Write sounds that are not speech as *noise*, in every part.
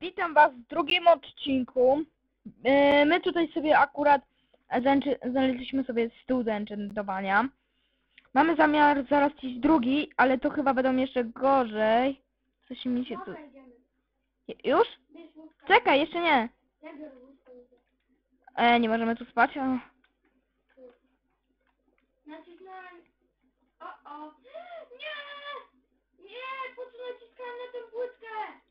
Witam Was w drugim odcinku. E, my tutaj sobie akurat znaleźliśmy sobie stół do enchantowania. Mamy zamiar zaraz drugi, ale to chyba będą jeszcze gorzej. Coś mi się tu... Już? Czekaj, jeszcze nie. E, nie możemy tu spać. O. Nacisnąłem... O, o. *gasps* Nie! Nie! Po co naciskałem na tę płytkę?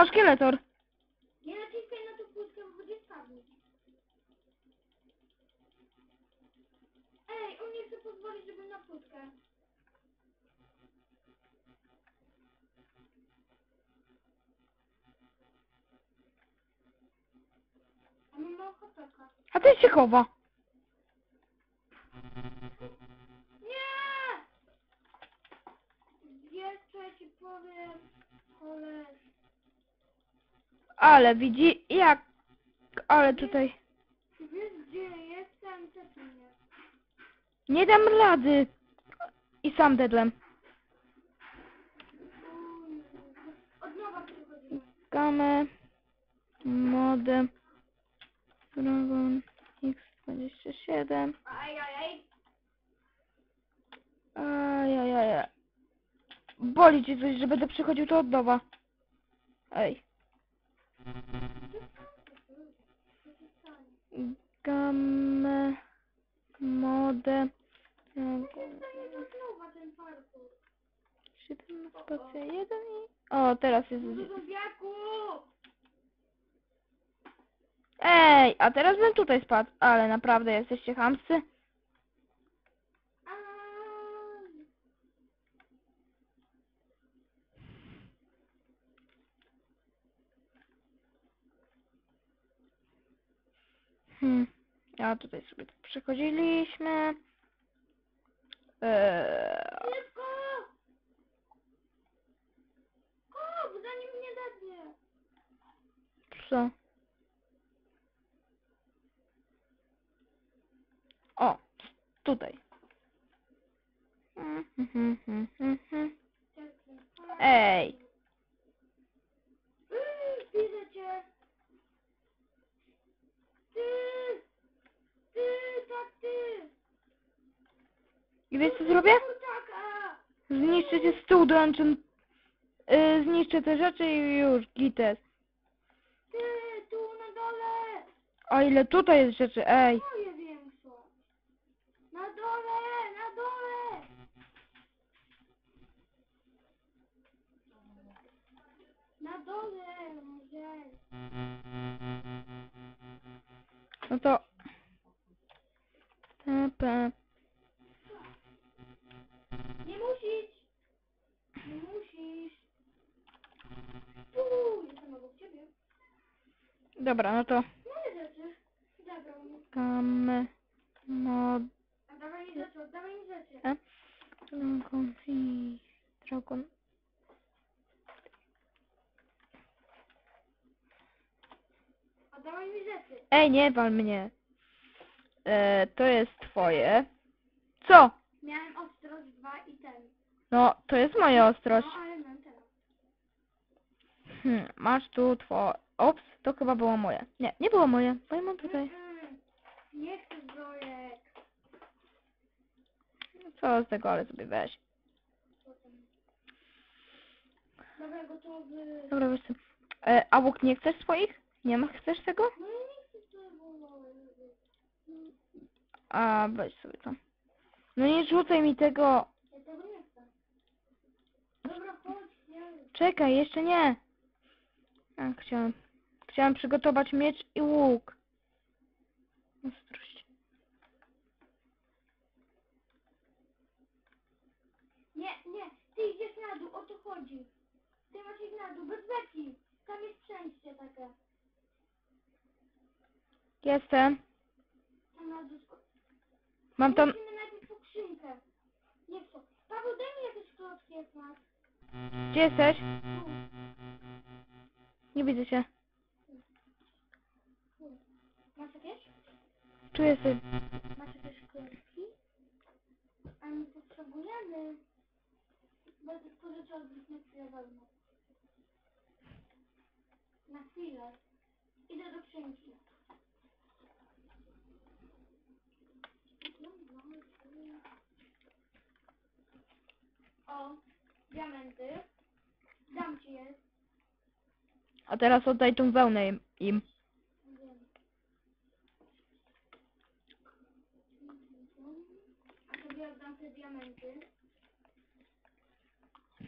O, szkieletor. Nie naciskaj na tą kłódkę, bo będzie spadnie. Ej, on nie chce pozwolić, żebym na kłódkę. A ty się chowa. Ale widzi, jak... Ale tutaj... Nie. Dam rady. I sam dedłem. Od nowa przychodzimy. Gamę. Mody. Dragon X27. Ajajaj. Ajajaj. Boli ci coś, że będę przychodził to od nowa. Ej. Gamę, modę. Siedem spacja jeden i... O, teraz jest... Ej, a teraz bym tutaj spadł, ale naprawdę jesteście hamscy. Hmm. A tutaj sobie tak przechodziliśmy. Eee. Szybko! Zanim mnie! Co? O, tutaj. Hmm, hmm, hmm, Ej! I wiesz co zrobię? Zniszczę ci stół, dołączę... Yy, zniszczę te rzeczy i już, gites. Ty, tu na dole! O ile tutaj jest rzeczy, ej. Na dole, na dole! Na dole, może. No to... Pa, pa, Dobra, no to... Moje rzeczy. Zabrał mi. Um, mod... A dawaj mi rzeczy, oddawaj mi rzeczy. A? Dragon i... Dragon... Mi rzeczy. Ej, nie wal mnie. E, to jest twoje. Co? Miałem ostrość dwa i ten. No, to jest moja no, ostrość. No, ale mam teraz. Hmm, masz tu twoje... Ops, to chyba było moje. Nie, nie było moje, bo ja mam tutaj. Nie chcę zbrojek. No co z tego, ale sobie weź. Dobra, gotowy. Dobra, wiesz co. E, a łuk nie chcesz swoich? Nie ma, chcesz tego? No nie tego. No, a, weź sobie to. No nie rzucaj mi tego. Dobra. Czekaj, jeszcze nie. A, chciałem. Chciałam przygotować miecz i łuk. No, Ostrość. Nie, nie, ty idziesz na dół, o to chodzi. Ty masz iść na dół, bez beki. Tam jest przejście takie. Jestem. Mam tam... Masz jakieś? Tu jesteś. Masz jakieś klocki? A nie potrzebujemy. Bo tych pożyczę od nie przyjadolno. Na chwilę. Idę do księgi. O, diamenty. Dam ci je. A teraz oddaj tą wełnę im. Oddam te diamenty.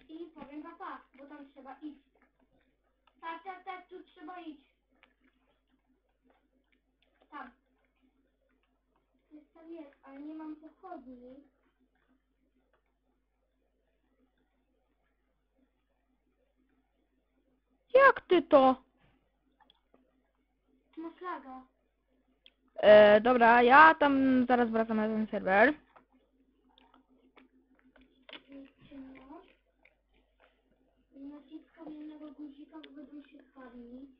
I powiem papa, bo tam trzeba iść. Tak, tak, tak, tu trzeba iść. Tam. Jest tam jest, ale nie mam pochodni. Jak ty to? Masz laga. E, dobra, ja tam zaraz wracam na ten serwer. Ciemno. Naciskam jednego guzika, bo spawnić.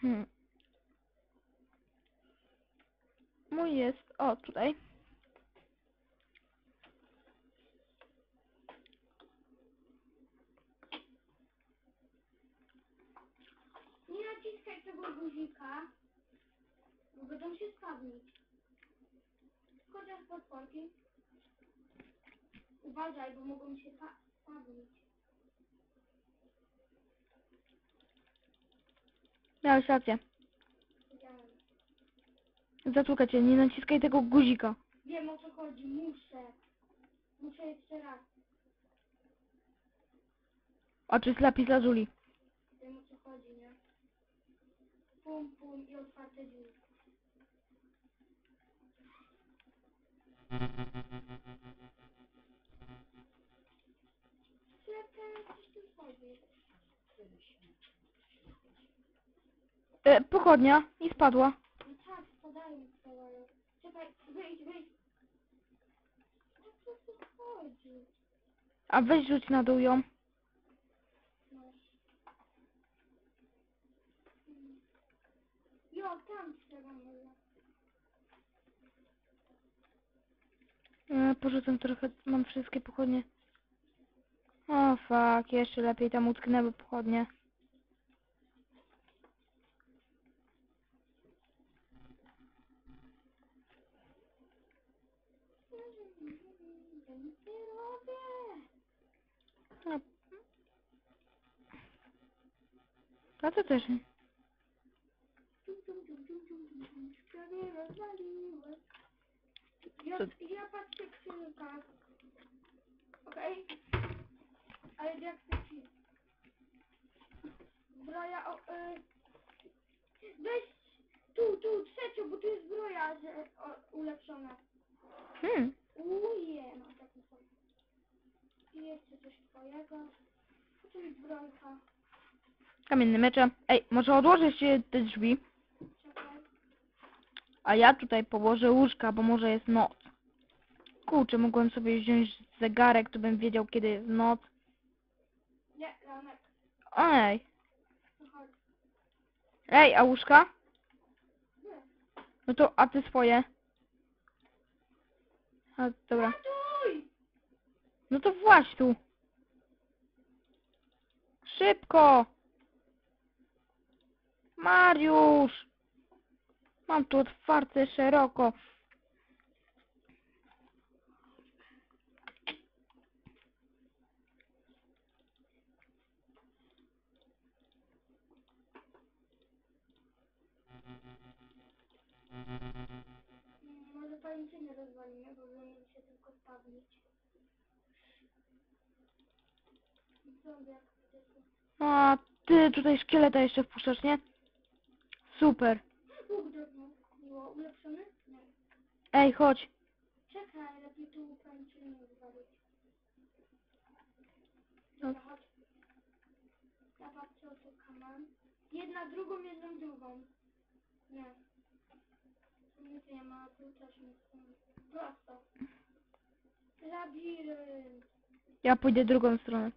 Hmm. Mój jest, o tutaj. Nie naciskaj tego guzika, bo będą się spawnić. Chociaż podporki. Uważaj, bo mogą się fa- Miałeś rację. Zatłukę cię, nie naciskaj tego guzika. Wiem o co chodzi, muszę. Muszę jeszcze raz. A czy jest lapis lazuli? Wiem o co chodzi, nie? Pum, pum i otwarte drzwi. Czekaj, coś tu chodzi. E, pochodnia i spadła. Tak, spadają, spadają. Czekaj, wyjdź, wyjdź. O co tu chodzi? A weź rzuć na dół ją. Jo, tam może. E, porzucam trochę, mam wszystkie pochodnie. O fuck, jeszcze lepiej tam utknęły pochodnie. Ja nic nie robię. No. A to też. Prawie rozwaliłem. Ja, Co? ja patrzę skrzynka. Okej. Ale jak chcę ci? Zbroja o... Y... Weź tu, tu, trzecią, bo tu jest zbroja że, o, ulepszona. Hmm. Uje, mam taki sam. I jeszcze coś twojego. Tu jest zbrojka. Kamienne mecze. Ej, może odłożyć się te drzwi, Czekaj. a ja tutaj położę łóżka, bo może jest noc. Kurczę, mogłem sobie wziąć zegarek, to bym wiedział kiedy jest noc. Nie. Ej, ej, a łóżka? Nie. No to, a ty swoje? A, dobra. No to właź tu. Szybko! Mariusz! Mam tu otwarte szeroko. Może pani się nie rozwali, nie? Bo będę się tylko spawnić. A ty tutaj szkieleta jeszcze wpuszczasz, nie? Super. Ulepszony? Nie. Ej, chodź. Czekaj, lepiej tu nie. Dobra, chodź. Ja patrzę o tu kaman. Jedna drugą, jedną drugą. Nie. Nie wiem, ma tu też nie chcę. Prosto. Labirynt. Ja pójdę drugą stronę.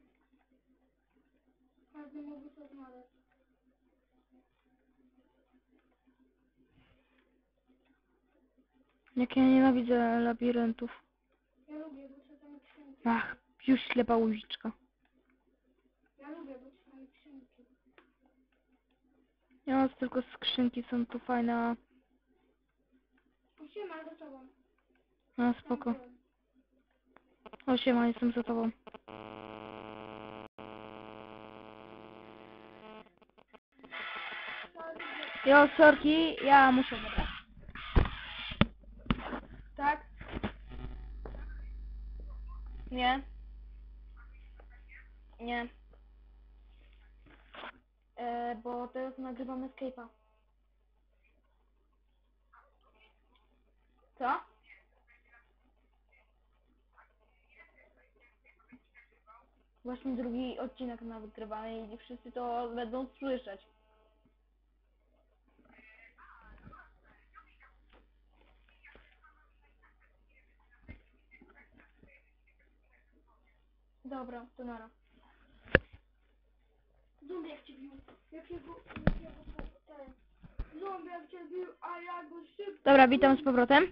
Jak ja nienawidzę labiryntów. Ja lubię, bo są tam skrzynki. Ach, już ślepa łuziczka. Ja lubię, bo są tam skrzynki. Ja mam tylko skrzynki, są tu fajne, a... Siema, za tobą. Tam spoko. O siema, jestem za tobą. Jo, sorki, ja muszę wybrać. Tak? Nie. Nie. E, bo teraz nagrywamy Skype'a. Co? Właśnie drugi odcinek nagrywany i wszyscy to będą słyszeć. Dobra, to nara. Zombie jak cię bił. Jakiego, jakiego, ten. Zombie jak cię bił, a ja go szybko... Dobra, witam z powrotem.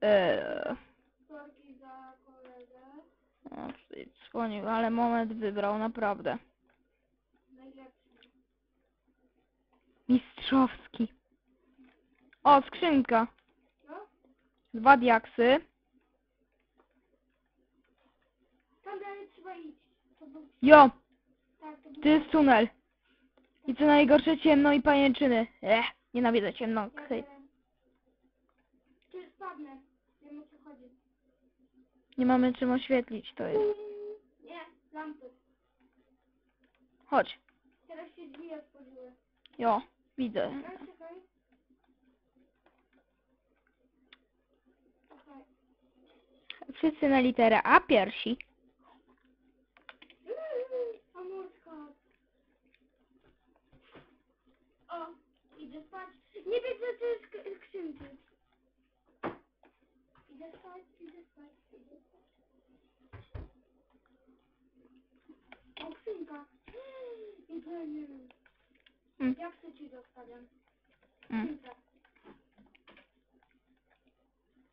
Eee, Sorki za kolegę. Ale moment wybrał, naprawdę. Mistrzowski. O, skrzynka. Dwa diaksy. Tam dalej trzeba iść. To był... Jo, Tak, to był... jest tunel. I co najgorsze, ciemno i pajęczyny. Ech, nienawidzę ciemno. Hej. spadnę? Wiem o co chodzi. Nie mamy czym oświetlić, to jest. Lampy. Chodź. Teraz się drzwi otworzyły. Jo, widzę. Czekaj, czekaj. Czekaj. Wszyscy na literę A piersi. Amurka. O, idę spać. Nie wiem, co jest sk- skrzynki. Idę spać, idę spać. O, skrzynka. Nie wiem. Mm. Ja chcę ci zostawiam. Mm.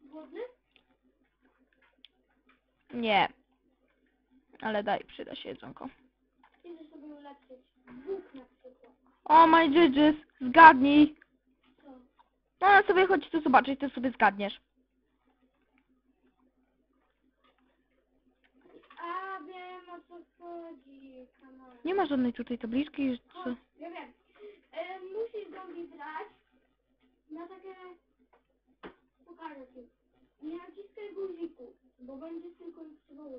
Głodny? Nie. Ale daj, przyda się jedzonko. Idę sobie ulepszyć. Bóg na przykład. O, my judges, zgadnij. Co? No, sobie chodź tu zobaczyć, to sobie zgadniesz. A, wiem o co chodzi. Nie ma żadnej tutaj tabliczki, Chodź, czy... ja wiem. E, musisz zombie brać na takie... Pokażę ci. Nie naciskaj guziku, bo będzie tylko słowo.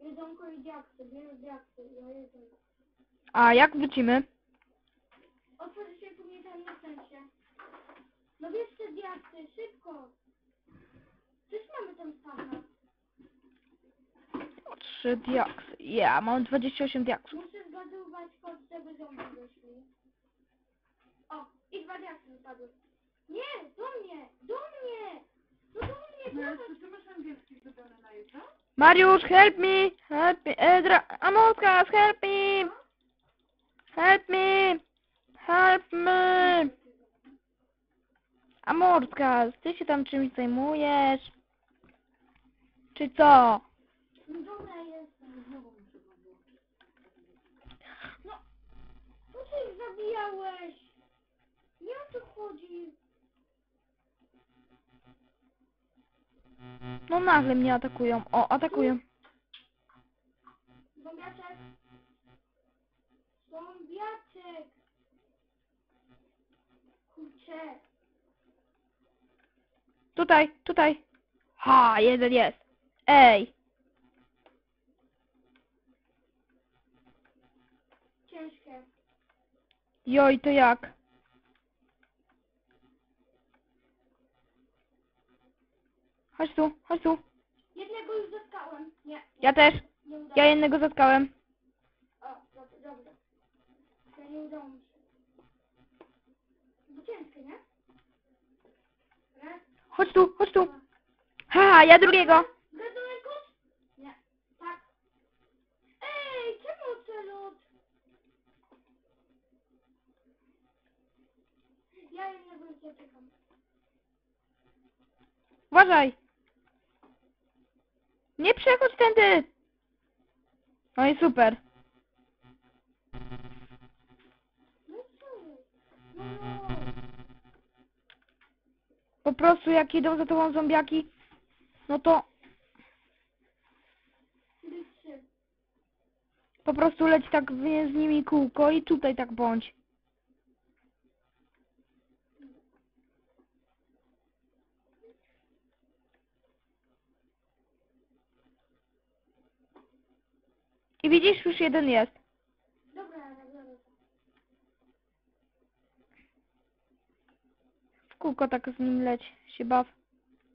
Jedzonko i diaksy, bierz diaksy, ja jedzonko. A jak wrócimy? Otworzy się tu nie ten na sensie. No bierz te diaksy, szybko. Przecież mamy tam. O, Trzy diaksy. Ja, mam 28 diaksów. Muszę zgadywać kod, żeby zombie wyszli. O, i dwa diaksy wypadły. Nie, do mnie, do mnie! No do mnie, No, zobacz. czy ty masz angielski zrobiony na jutro? Mariusz, help me! Help me! Edra... Amoskas, help me! Help me! Help me! Amorskas, ty się tam czymś zajmujesz? Czy co? No dobra jestem. Znowu muszę go włączyć. No, co ty ich zabijałeś? Nie o to chodzi. No nagle mnie atakują. O, atakują. Zombiaczek. Zombiaczek. Kurczę. Tutaj, tutaj. Ha, jeden jest. Ej, Ciężkie. Joj, to jak? Chodź tu, chodź tu. Jednego już zatkałem. Nie, nie, Ja też. nie udało Ja jednego zatkałem. O, dobrze, dobrze. To nie udało mi się. Bo ciężkie, nie? Raz, Chodź tu, chodź tu. dwa. Ha, ja drugiego. Gadunek kot? Nie. Tak. Ej, czemu celot? Ja jednego już zaczekam. Uważaj! Nie przechodź tędy! No i super. No? No, no. Po prostu jak idą za tobą zombiaki, no to po prostu leć tak w- z nimi kółko i tutaj tak bądź. I widzisz, już jeden jest. Dobra, dobra. W kółko tak z nim leć, się baw.